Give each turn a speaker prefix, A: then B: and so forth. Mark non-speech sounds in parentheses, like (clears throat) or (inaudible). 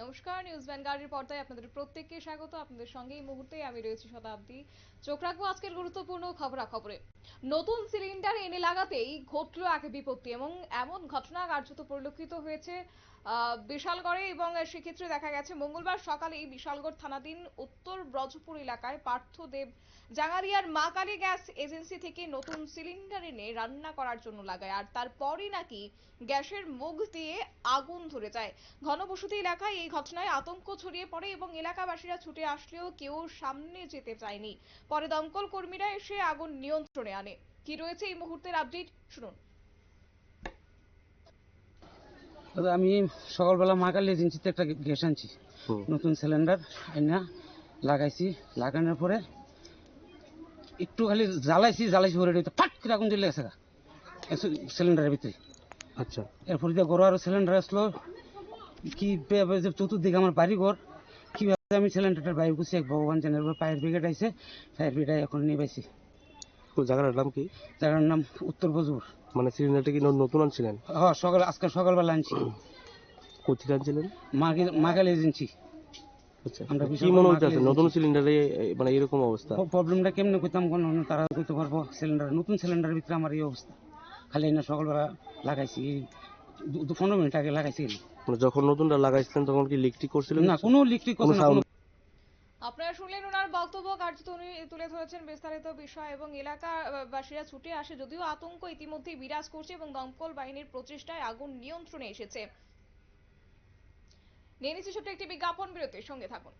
A: নমস্কার, নিউজ ভ্যানগার্ডের পর্দায় আপনাদের প্রত্যেককে স্বাগত। আপনাদের সঙ্গে এই মুহূর্তে আমি রয়েছি শতাব্দী। চোখ রাখব আজকের গুরুত্বপূর্ণ খবরাখবরে। নতুন সিলিন্ডার এনে লাগাতেই ঘটলো এক বিপত্তি এবং এমন ঘটনা কার্যত পরিলক্ষিত হয়েছে বিশালগড়ে এবং সেক্ষেত্রে দেখা গেছে মঙ্গলবার সকালে এই বিশালগড় থানাধীন উত্তর ব্রজপুর এলাকায় পার্থদেব জাঙ্গারিয়ার মা কালী গ্যাস এজেন্সি থেকে নতুন সিলিন্ডার এনে রান্না করার জন্য লাগায় আর তারপরই নাকি গ্যাসের মুখ দিয়ে আগুন ধরে যায়। ঘনবসতি এলাকায় এই ঘটনায় আতঙ্ক ছড়িয়ে পড়ে এবং এলাকাবাসীরা ছুটে আসলেও কেউ সামনে যেতে চায়নি। পরে দমকল কর্মীরা এসে আগুন নিয়ন্ত্রণে আনে। কি রয়েছে এই মুহূর্তের আপডেট? শুনুন।
B: দাদা আমি সকালবেলা মাকালি এজেন্সিতে একটা গ্যাস আনছি। নতুন সিলিন্ডার আইনা লাগাইছি। লাগানোর পরে একটু খালি জ্বালাইছি জ্বালাইছি ভরে এটা ফাট করে আগুন জ্বলে গেছে সিলিন্ডারের ভিতরে।
C: আচ্ছা।
B: এরপর দিয়ে গরু আরও সিলিন্ডার আসলো কি চতুর্দিকে আমার বাড়ি ঘর কীভাবে আমি সিলিন্ডারটার বাইরে গুছি এক ভগবান জানের ফায়ার ব্রিগেড আইছে ফায়ার ব্রিগেড এখন নিয়ে পাইছি।
C: ওই জায়গাটার নাম কি?
B: জায়গার নাম উত্তর বজুর
C: মানে সিলিন্ডারটা কি নতুন আনছিলেন?
B: হ্যাঁ সকাল আজকে সকালবেলা আনছি। (clears throat)
C: কোথেকে আনছিলেন?
B: মাকালি এজেন্সি
C: আচ্ছা
B: আমরা
C: কি মনে
B: বড়
C: নতুন সিলিন্ডারে মানে এরকম অবস্থা?
B: প্রবলেমটা কেমনে কইতাম কোন তারা পারব সিলিন্ডার নতুন সিলিন্ডারের ভিতরে আমার এই অবস্থা। খালি না সকালবেলা লাগাইছি পনেরো মিনিট আগে লাগাইছি।
C: যখন নতুনটা লাগাইছিলেন তখন কি লিকটি করছিলেন?
B: না কোনো লিকটি করছিল না কোনো
A: আপনারা শুনলেন ওনার বক্তব্য কার্যত উনি তুলে ধরেছেন বিস্তারিত বিষয় এবং এলাকাবাসীরা ছুটে আসে যদিও আতঙ্ক ইতিমধ্যেই বিরাজ করছে এবং দমকল বাহিনীর প্রচেষ্টায় আগুন নিয়ন্ত্রণে এসেছে। নিয়ে নিচ্ছি ছোট্ট একটি বিজ্ঞাপন বিরতির সঙ্গে থাকুন।